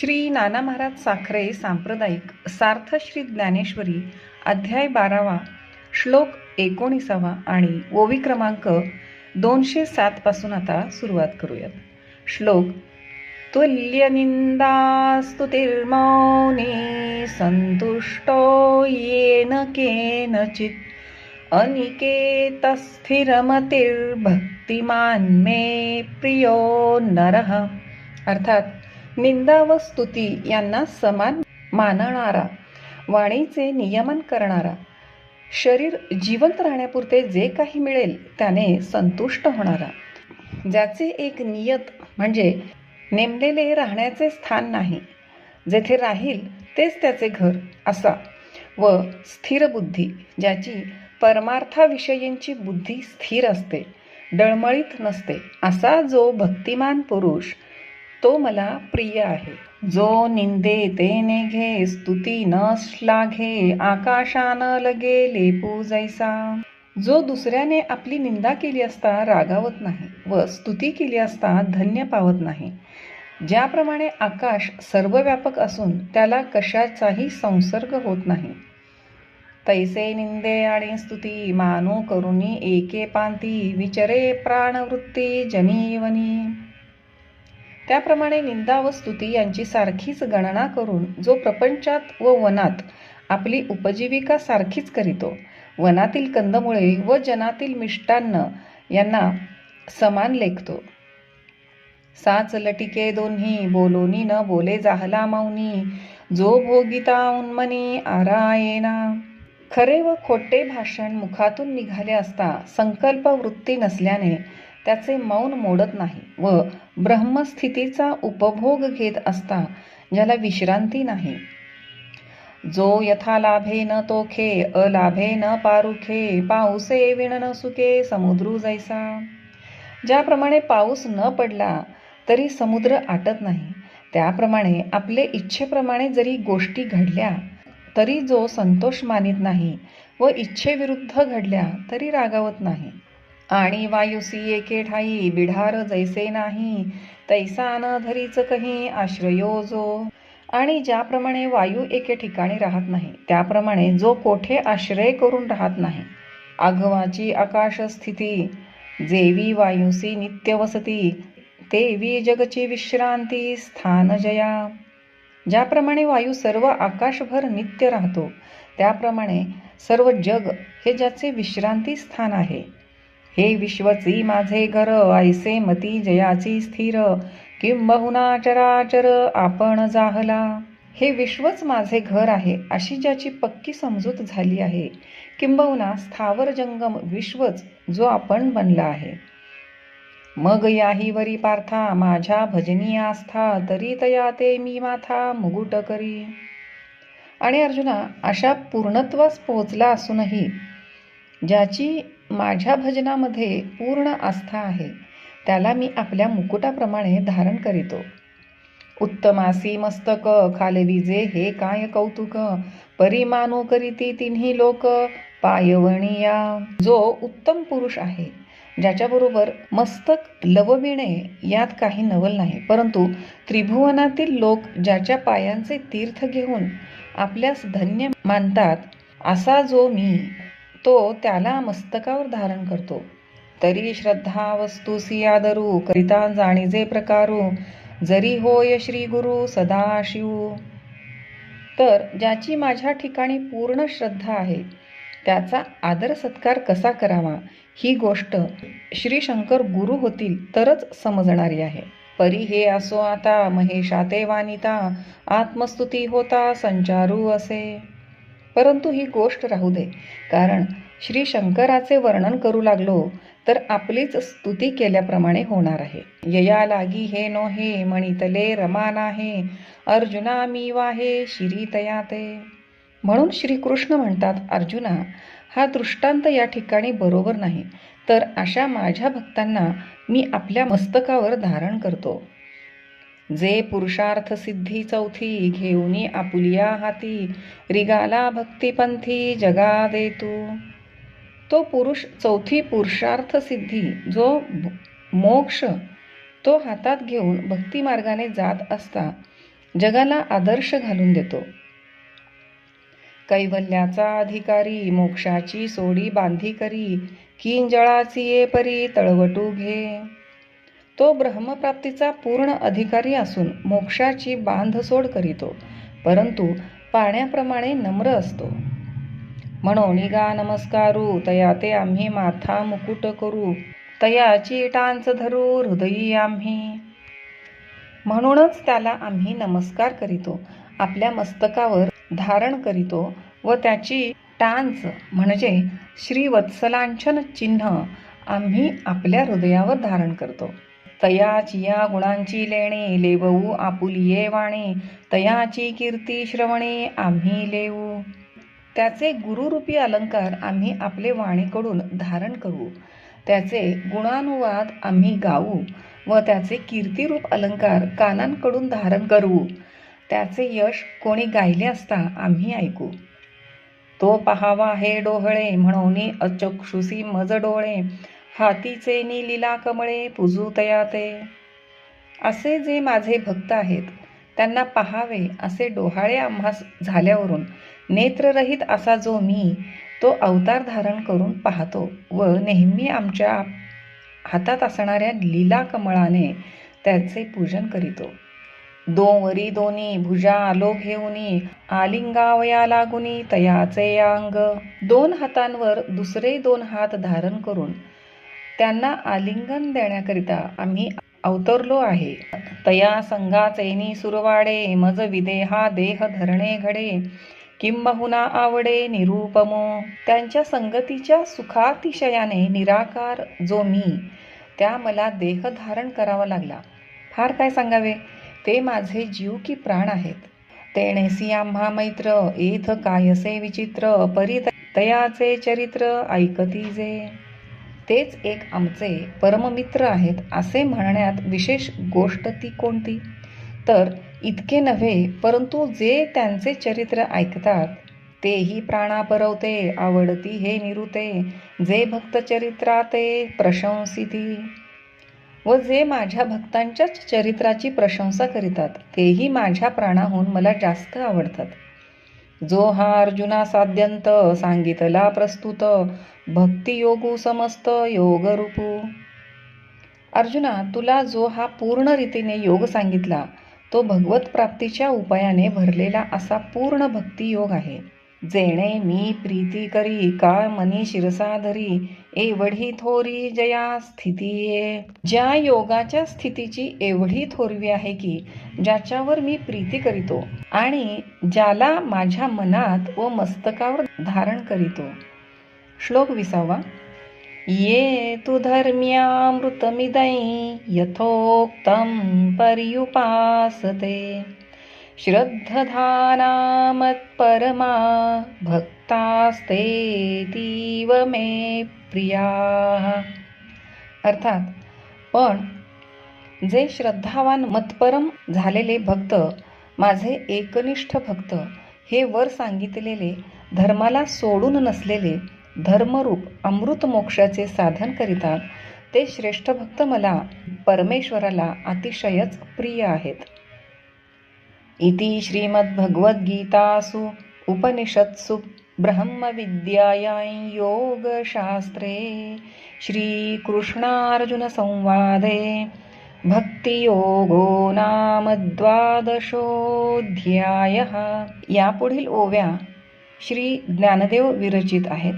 श्री नाना महाराज साखरे सांप्रदायिक सार्थ श्री ज्ञानेश्वरी अध्याय बारावा श्लोक एकोणीसावा आणि ओवी क्रमांक दोनशे सातपासून आता सुरुवात करूयात. श्लोक तुल्यनिंदास्तुतिर्मौनी संतुष्टो येन केनचित् अनिकेतस्थिरमतिर्भक्तिमान मे प्रियो नरः। अर्थात निंदा व स्तुती यांना समान मानणारा वाणीचे नियमन करणारा शरीर जिवंत राहण्यापुरते जे काही मिळेल त्याने संतुष्ट होणारा. ज्याचे एक नियत म्हणजे नेमलेले राहण्याचे स्थान नाही जेथे राहील तेच त्याचे घर असा व स्थिर बुद्धी ज्याची परमार्थाविषयींची बुद्धी स्थिर असते डळमळीत नसते असा जो भक्तिमान पुरुष तो मला प्रिय आहे. जो निंदे तेने घे स्तुती न श्लाघे आकाशान लगे लेपू जैसा. जो दुसऱ्याने आपली निंदा केली असता रागावत नाही व स्तुती केली असता धन्य पावत नाही. ज्याप्रमाणे आकाश सर्वव्यापक असून त्याला कशाचाही संसर्ग होत नाही. तैसे निंदे आणि स्तुती मानू करुणी एके पांती विचरे प्राणवृत्ती जनीवनी त्याप्रमाणे निंदा व स्तुती यांची सारखीच गणना करून जो प्रपंचात व वनात आपली उपजीविका सारखीच करीतो. वनातील कंदमुळे व जनातील मिष्टान्न यांना समान लेखतो. साच लटिके दोन्ही बोलोनी न बोले जाहला माऊनी जो भोगिता उन्मनी आरायेना. खरे व खोटे भाषण मुखातून निघाले असता संकल्प वृत्ती नसल्याने त्याचे मौन मोडत नाही व ब्रह्मस्थितीचा उपभोग घेत असता ज्याला विश्रांती नाही. जो यथा लाभे न तोखे अलाभे न पारुखे पाऊसे विण न सुके समुद्रू जैसा. ज्याप्रमाणे पाऊस न पडला तरी समुद्र आटत नाही. त्याप्रमाणे आपले इच्छेप्रमाणे जरी गोष्टी घडल्या तरी जो संतोष मानित नाही व इच्छेविरुद्ध घडल्या तरी रागावत नाही. आणि वायुसी एके ठाई बिढार जैसे नाही तैसा न धरीच कही आश्रयो जो. आणि ज्याप्रमाणे वायू एके ठिकाणी राहत नाही त्याप्रमाणे जो कोठे आश्रय करून राहत नाही. आघवाची आकाश स्थिती जेवी वायुसी नित्य वसती तेवी जगची विश्रांती स्थान जया. ज्याप्रमाणे वायू सर्व आकाशभर नित्य राहतो त्याप्रमाणे सर्व जग हे ज्याचे विश्रांती स्थान आहे. हे विश्वची माझे घर ऐसे मती जयाची स्थिर. किंबहुना चराचर आपण जाहला. हे विश्वच माझे घर आहे अशी ज्याची पक्की समजूत झाली आहे. किंबहुना स्थावर जंगम विश्वच जो आपण बनला आहे. मग याही वरी पार्था माझ्या भजनी आस्था तरी तया ते मी माथा मुगुट करी. आणि अर्जुना अशा पूर्णत्वास पोहोचला असूनही ज्याची माझ्या भजनामध्ये पूर्ण आस्था आहे त्याला मी आपल्या मुकुटाप्रमाणे धारण करीतो. उत्तमासी मस्तक खालविजे हे काय कौतुक? परिमानो करीती तिन्ही लोक पायवणिया. जो उत्तम पुरुष आहे ज्याच्याबरोबर मस्तक लवविणे यात काही नवल नाही परंतु त्रिभुवनातील लोक ज्याच्या पायांचे तीर्थ घेऊन आपल्यास धन्य मानतात असा जो मी तो त्याला मस्तकावर धारण करतो. तरी श्रद्धा वस्तू सियादरू करिता जाणीजे प्रकारू जरी होय श्री गुरु सदा शिवू तर ज्याची माझ्या ठिकाणी पूर्ण श्रद्धा आहे त्याचा आदर सत्कार कसा करावा? ही गोष्ट श्री शंकर गुरु होतील तरच समजणारी आहे. परी हे असो आता महेशाते वानिता आत्मस्तुती होता संचारू असे. परंतु ही गोष्ट राहू दे. कारण श्री शंकराचे वर्णन करू लागलो तर आपलीच स्तुती केल्याप्रमाणे होणार आहे. यया लागी हे नो हे मणितले रमाना हे अर्जुना मी वाहे शिरी तयाते म्हणून श्रीकृष्ण म्हणतात अर्जुना हा दृष्टांत या ठिकाणी बरोबर नाही. तर अशा माझ्या भक्तांना मी आपल्या मस्तकावर धारण करतो. जे पुरुषार्थ सिद्धी चौथी घेऊनी आपुलिया हाती रिगाला भक्तिपंथी जगा देतू. तो पुरुष चौथी पुरुषार्थ सिद्धी जो मोक्ष तो हातात घेऊन भक्तिमार्गाने जात असता जगाला आदर्श घालून देतो. कैवल्याचा अधिकारी मोक्षाची सोडी बांधी करी किंजळाची ये परी तळवटू घे. तो ब्रह्मप्राप्तीचा पूर्ण अधिकारी असून मोक्षाची बांधसोड करीतो परंतु पाण्याप्रमाणे नम्र असतो. म्हणून गा नमस्कारू तया ते आम्ही माथा मुकुट करू तयाची टांच धरू हृदयी आम्ही. म्हणूनच त्याला आम्ही नमस्कार करीतो आपल्या मस्तकावर धारण करीतो व त्याची टांच म्हणजे श्रीवत्सलांचन चिन्ह आम्ही आपल्या हृदयावर धारण करतो. तयाची या गुणांची लेणे लेवऊ आपुलिये वाणे तयाची कीर्ती श्रवणे आम्ही लेऊ त्याचे गुरुरूपी अलंकार आम्ही आपले वाणीकडून धारण करू. त्याचे गुणानुवाद आम्ही गाऊ व त्याचे कीर्तिरूप अलंकार कानांकडून धारण करू. त्याचे यश कोणी गायले असता आम्ही ऐकू. तो पहावा हे डोहळे म्हणून अचक्षुसी मज डोळे हातीचे नी लीला कमळे पुजू तयाते. असे जे माझे भक्त आहेत त्यांना पहावे असे डोहाळे आम्हास झाल्यावरून नेत्ररहित असा जो मी तो अवतार धारण करून पाहतो व नेहमी आमच्या हातात असणाऱ्या लीला कमळाने त्याचे पूजन करीतो. दोवरी दोन्ही भुजा आलो घेऊनी आलिंगावया लागुनी तयाचे अंग. दोन हातांवर दुसरे दोन हात धारण करून त्यांना आलिंगन देण्याकरिता आम्ही अवतरलो आहे. तया संघाचेनी सुरवाडे मज विदेहा देह धरणे घडे. किंबहुना आवडे निरूपमो. त्यांच्या संगतीच्या सुखातिशयाने निराकार जो मी त्या मला देह धारण करावा लागला. फार काय सांगावे? ते माझे जीव की प्राण आहेत. तेणेसी आम्हा मैत्र एथ कायसे विचित्र परी तयाचे चरित्र ऐकती जे. तेच एक आमचे परममित्र आहेत असे म्हणण्यात विशेष गोष्ट ती कोणती? तर इतके नव्हे परंतु जे त्यांचे चरित्र ऐकतात तेही प्राणापरवते आवडती हे निरुते जे भक्त चरित्राते प्रशंसिती. व जे माझ्या भक्तांच्याच चरित्राची प्रशंसा करीतात तेही माझ्या प्राणाहून मला जास्त आवडतात. जो हा अर्जुना साध्यंत सांगितला प्रस्तुत भक्तियोगू समस्त योगरूपू. अर्जुना तुला जो हा पूर्ण रीतीने योग सांगितला तो भगवत प्राप्तीच्या उपायाने भरलेला असा पूर्ण भक्तियोग आहे. जेणे मी प्रीती करी का मनी शिरसाधरी एवढी थोरी जया स्थिती ज्या योगाच्या स्थितीची एवढी थोरवी आहे की ज्याच्यावर मी प्रीती करीतो आणि ज्याला माझ्या मनात व मस्तकावर धारण करीतो. श्लोक विसावा. ये तु धर्म्यामृतमिदै यथोक्तं पर्युपासते. श्रद्धधाना मत्परमा भक्तास्तेतीव मे प्रिया. अर्थात पण जे श्रद्धावान मतपरम झालेले भक्त माझे एकनिष्ठ भक्त हे वर सांगितलेले धर्माला सोडून नसलेले धर्मरूप अमृत मोक्षाचे साधन करीतात ते श्रेष्ठ भक्त मला परमेश्वराला अतिशयच प्रिय आहेत. इति श्रीमद्भगवद्गीतासु उपनिषत्सु ब्रह्मविद्यायां योगशास्त्रे श्रीकृष्णार्जुनसंवादे भक्तियोगो नाम द्वादशोऽध्यायः. यापुढील ओव्या श्री ज्ञानदेव विरचित आहेत.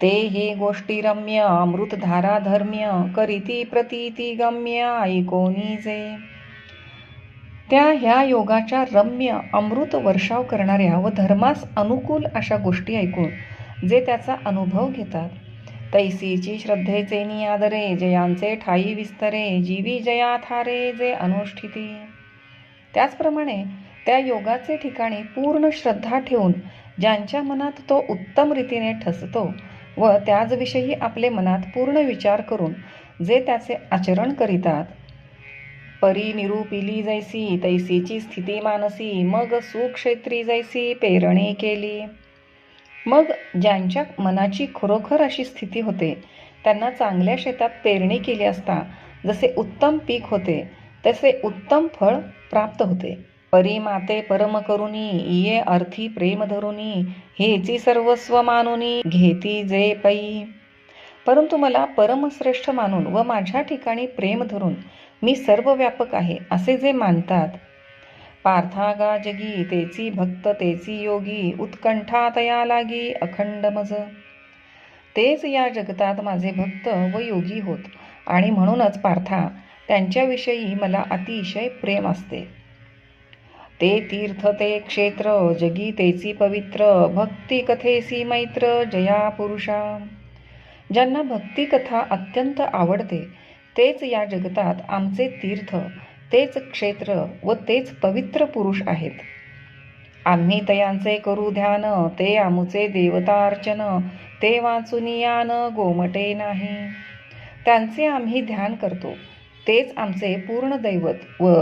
ते हे गोष्टी रम्य अमृतधारा धर्म्य करीती प्रतीती गम्य ऐकोनीजे त्या ह्या योगाच्या रम्य अमृत वर्षाव करणाऱ्या व धर्मास अनुकूल अशा गोष्टी ऐकून जे त्याचा अनुभव घेतात. तैसीची श्रद्धेचे नियादरे जयांचे ठाई विस्तरे जीवी जया थारे जे अनुष्ठिती. त्याचप्रमाणे त्या योगाचे ठिकाणी पूर्ण श्रद्धा ठेवून ज्यांच्या मनात तो उत्तम रीतीने ठसतो व त्याचविषयी आपले मनात पूर्ण विचार करून जे त्याचे आचरण करीतात. परी निरूपिली जैसी तैसीची स्थिती मानसी मग सुक्षेत्री जैसी पेरणी केली. मग ज्यांच्या मनाची खरोखर अशी स्थिती होते त्यांना चांगल्या शेतात पेरणी केली असता जसे उत्तम पीक होते तसे उत्तम फळ प्राप्त होते. परिमाते परम करुणी ये अर्थी प्रेम धरुनी हेची सर्वस्व मानुनी घेती जे पै. परंतु मला परमश्रेष्ठ मानून व माझ्या ठिकाणी प्रेम धरून मी सर्व व्यापक आहे असे जे मानतात. पार्थागा जगी तेची भक्त तेची योगी उत्कंठा तया लागी अखंड मज. तेच या जगतात माझे भक्त व योगी होत. आणि म्हणूनच पार्था त्यांच्याविषयी मला अतिशय प्रेम असते. ते तीर्थ ते क्षेत्र जगी तेची पवित्र भक्ती कथेसी मैत्र जया पुरुषा. ज्यांना भक्तिकथा अत्यंत आवडते तेच या जगतात आमचे तीर्थ तेच क्षेत्र व तेच पवित्र पुरुष आहेत. आम्ही तयांचे करू ध्यान ते आमुचे देवतार्चन ते वाचुनियान गोमटे नाही. त्यांचे आम्ही ध्यान करतो तेच आमचे पूर्ण दैवत व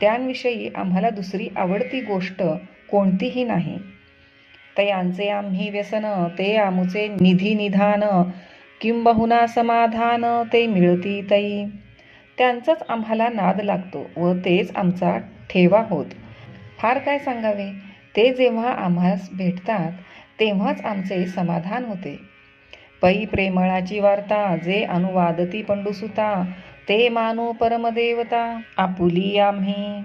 त्यांविषयी आम्हाला दुसरी आवडती गोष्ट कोणतीही नाही. तयांचे आम्ही व्यसन ते आमुचे निधी निधान किंबहुना समाधान ते मिळती तई. त्यांचाच आम्हाला नाद लागतो व तेच आमचा ठेवा होत. फार काय सांगावे? ते जेव्हा आम्हास भेटतात तेव्हाच आमचे समाधान होते. पै प्रेमळाची वार्ता जे अनुवादती पंडुसुता ते मानो परमदेवता आपुली आम्ही.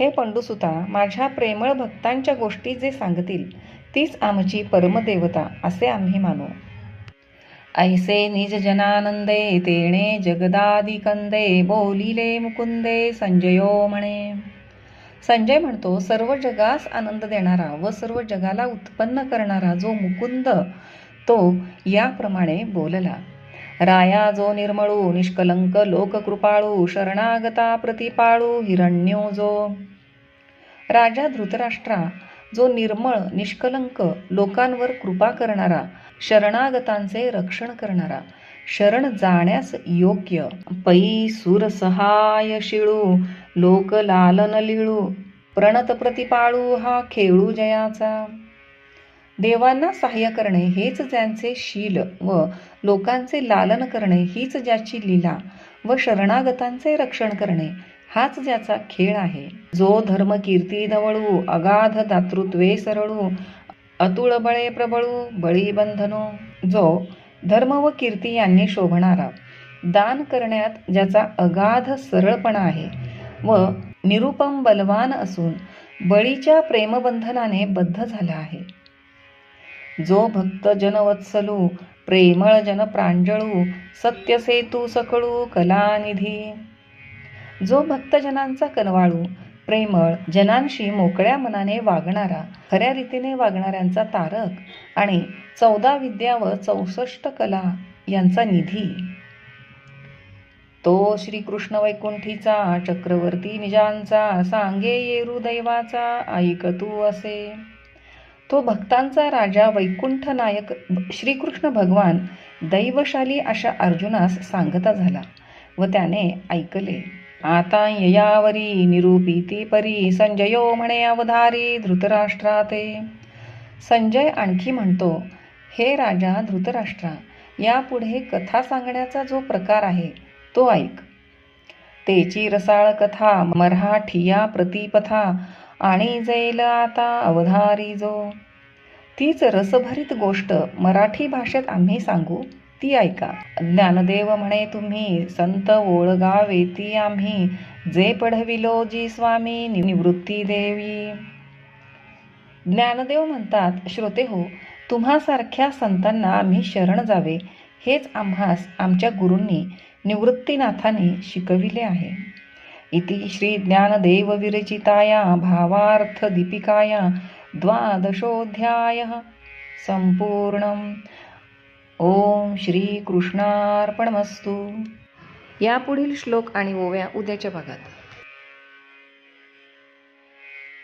हे पंडुसुता माझ्या प्रेमळ भक्तांच्या गोष्टी जे सांगतील तीच आमची परमदेवता असे आम्ही मानू. ऐसे निज जनानंदे तेणे जगदादिकंदे बोलिले मुकुंदे संजयो म्हणे. संजय म्हणतो सर्व जगास आनंद देणारा व सर्व जगाला उत्पन्न करणारा जो मुकुंद तो याप्रमाणे बोलला. राया जो निर्मळू निष्कलंक लोककृपाळू शरणागता प्रतिपाळू हिरण्यो जो. राजा धृतराष्ट्रा जो निर्मळ निष्कलंक लोकांवर कृपा करणारा शरणागतांचे रक्षण करणारा शरण जाण्यास योग्य पै सुर सहाय शिळू लोक लालन लिळू प्रणत प्रतिपाळू हा खेळू जयाचा. देवांना सहाय्य करणे हेच ज्यांचे शील व लोकांचे लालन करणे हीच ज्याची लीला व शरणागतांचे रक्षण करणे हाच ज्याचा खेळ आहे. जो धर्म कीर्ती दवळू अगाध दातृत्वे सरळू अतुळ बळे प्रबळू बळी बंधनो जो धर्म व कीर्ती यांनी शोभणारा दान करण्यात ज्याचा अगाध सरळपणा आहे व निरुपम बलवान असून बळीच्या प्रेमबंधनाने बद्ध झाला आहे. जो भक्त जनवत्सलू प्रेमळ जन प्रांजळू सत्यसेतू सकळू कलानिधी. जो भक्तजनांचा कनवाळू प्रेमळ जनांशी मोकळ्या मनाने वागणारा खऱ्या रीतीने वागणाऱ्यांचा तारक आणि चौदा विद्या व चौसष्ट कला यांचा निधी. तो श्रीकृष्ण वैकुंठीचा चक्रवर्ती निजांचा सांगे येरू दैवाचा ऐक तू असे. तो भक्तांचा राजा वैकुंठ नायक श्रीकृष्ण भगवान दैवशाली अशा अर्जुनास सांगता झाला व त्याने ऐकले आता ययावरी निरूपिती परी संजयो म्हणे अवधारी धृतराष्ट्राते. संजय आणखी म्हणतो हे राजा धृतराष्ट्रा यापुढे कथा सांगण्याचा जो प्रकार आहे तो ऐक. तेची रसाळ कथा मराठिया प्रतिपथा आणि जैल आता अवधारी जो. तीच रसभरीत गोष्ट मराठी भाषेत आम्ही सांगू ती ऐका. ज्ञानदेव म्हणे तुम्ही संत ओळगावे ती आम्ही जे पढविलो जी स्वामी निवृत्ती देवी. ज्ञानदेव म्हणतात श्रोते हो तुम्हासारख्या संतांना आम्ही शरण जावे हेच आम्हास आमच्या गुरूंनी निवृत्तीनाथांनी शिकविले आहे. इति श्रीज्ञानदेवविरचिताया भावार्थदीपिकाया द्वादशोऽध्यायः संपूर्णम् ओम श्रीकृष्णार्पणमस्तु। यापुढील श्लोक आणि ओव्या उद्याच्या भागात.